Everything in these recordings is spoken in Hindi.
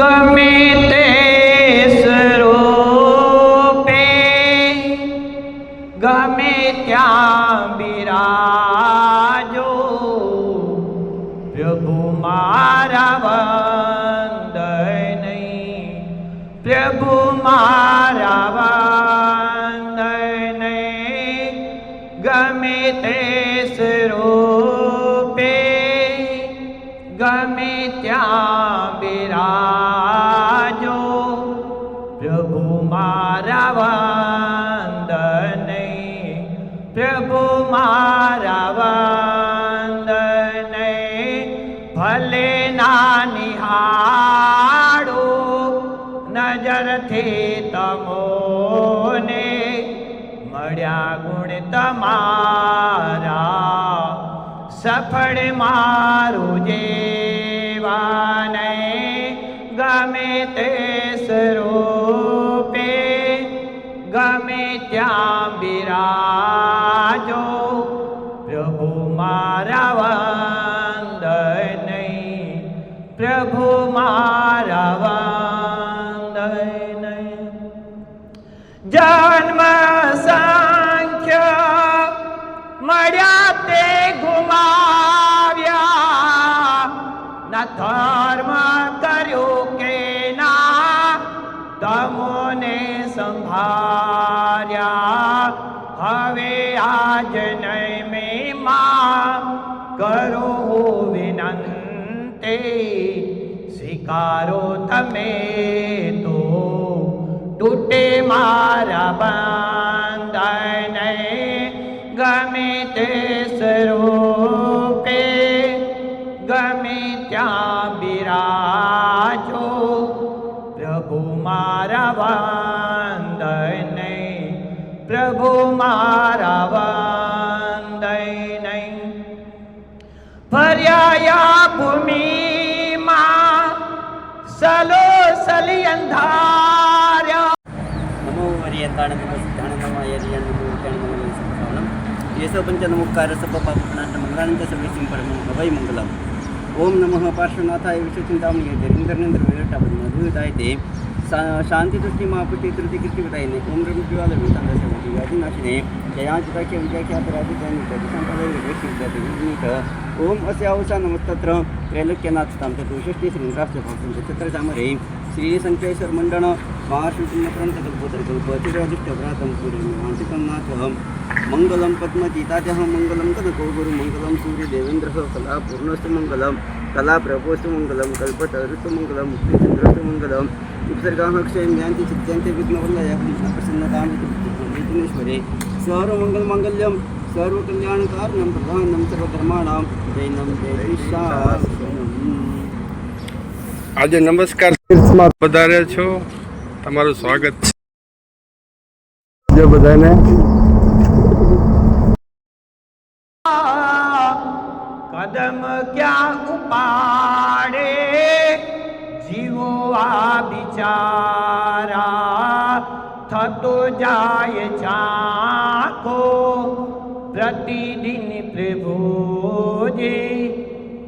गमिते स्वरूपे गमित्या विराजो। प्रभु मारा वंदनी प्रभु मारा પ્રભુ મારા વંદને ભલે ના નિહાળો નજરથી તમોને મળ્યા ગુણ તમારા સફળ મારું જેવાને कुमारवान्दैन जन्म संख्य मर्याते घुमाव्या न धर्म करो के ना तमो ने संभार्या। हवे आज नय करो विनंती। માં કરો વિનંતી સ્વીકારો તમે તો તૂટે મારા બંધને ગમે તે સ્વરૂપે ગમે ત્યાં બિરાજો પ્રભુ મારા વંદય નહીં પ્રભુ મારા વંદય નહીં ફર્યા ભૂમિમાં സലോ സലിയന്ധാര നമോ വരിയന്താണ് മംഗളം. ഓം നമഃ പാർശ്വനാഥായ വിശ്വചിന്താമണി രവീന്ദ്രനേന്ദ്ര ശാന്തി ദൃഷ്ടി മാപ്പിട്ടി ധൃതി കൃത്യവിതായനെ ഓം രവിജ്വാല വിശാന്ത അതിനാശിനെ. जयाचिताख्य विद्याख्यापराधिकनिकः ओम अस्य अवसा नमस्तत्र त्रैलोक्यनाथतां तद्विशिष्टि श्रीनिवासं चित्र चामरे श्री संकेश्वर मंडण महाशिवप्रण कल्पतकल्पचिरादिष्टव्रातं सूर्यमांसिकं नाथहं मङ्गलं पद्मजीताजः मङ्गलं कनकोगुरु सूर्यदेवेन्द्रः कला पूर्णस्तु मंगल कला प्रभोस्तु मङ्गलं कल्पतरुस्तु मङ्गलं मुक्तिचन्द्रस्तु मङ्गलम् उपसर्गाः क्षयं यान्ति चित्यन्ते विघ्नवल्लयः प्रसन्नतां विघ्नेश्वरे सर्वमङ्गलमाङ्गल्यं सर्वकल्याणकारणं प्रधानं सर्वधर्माणां जैनं जय આજે નમસ્કાર તીર્થમાં પધાર્યા છો તમારું સ્વાગત છે બધાને કદમ ક્યાં ઉપાડે જીવો આ બિચારા तो जाय चाखो प्रतिदिन प्रभुजे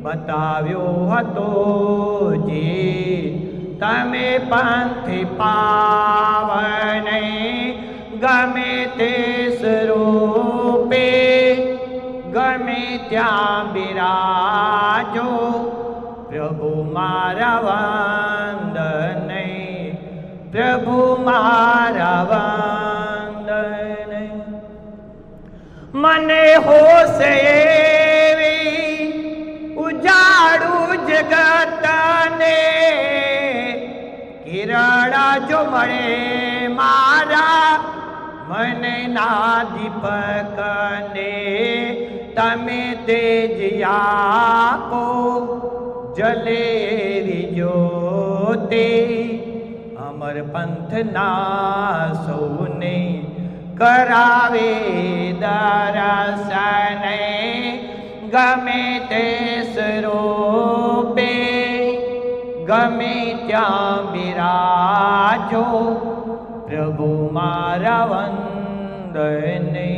बताव्यो हतो जे। तमे पंथ पावने गमे ते स्वरूपे गमे त्या विराजो। प्रभु मारवा प्रभु महारावंदन मन हो से उजाड़ू जगत ने जो मरे मारा, मन ना दीपक ने तमे तेजिया को जले ज्योति। અમર પંથના સૌને કરાવે દરસને ગમે તે સ્વરૂપે ગમે ત્યાં બિરાજો પ્રભુ મારા વંદને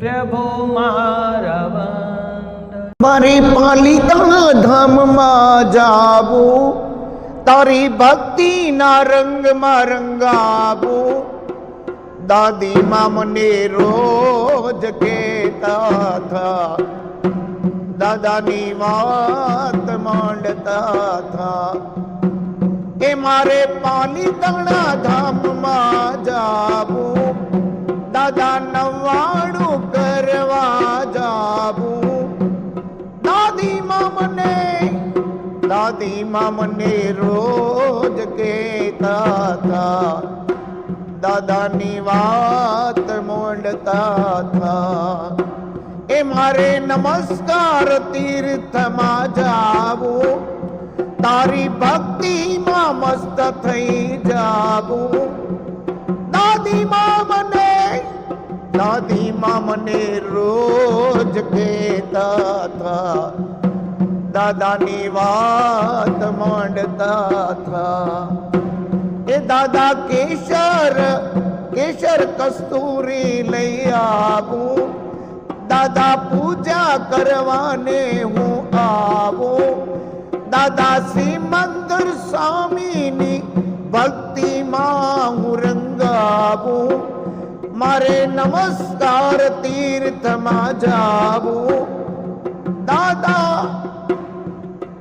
પ્રભુ મારા વંદન મારે પાલિકા ધામમાં જાવું તારી ભક્તિના રંગમાં રંગાવું. દાદીમાં મને રોજ કેતા થા. દાદાની વાત માંડતા થા. કે મારે પાલી દાણા ધામમાં જાવું. દાદા નવાણું દાદીમાં મને રોજ કહેતા હતા દાદાની વાત મોડતા થા એ મારે નમસ્કાર તીર્થમાં જાવું તારી ભક્તિમાં મસ્ત થઈ જાવું દાદીમાં મને દાદીમાં મને રોજ કહેતા હતા दादा ने बात मांडता था। ए दादा केशर केशर कस्तूरी ले आऊँ दादा पूजा करवाने हूँ आऊँ दादा सी मंदिर स्वामी ने भक्ति मांगू रंगाबू। मारे नमस्कार तीर्थ मा जाऊँ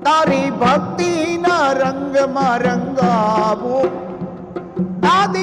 તારી ભક્તિના રંગમાં રંગાવું. દાદી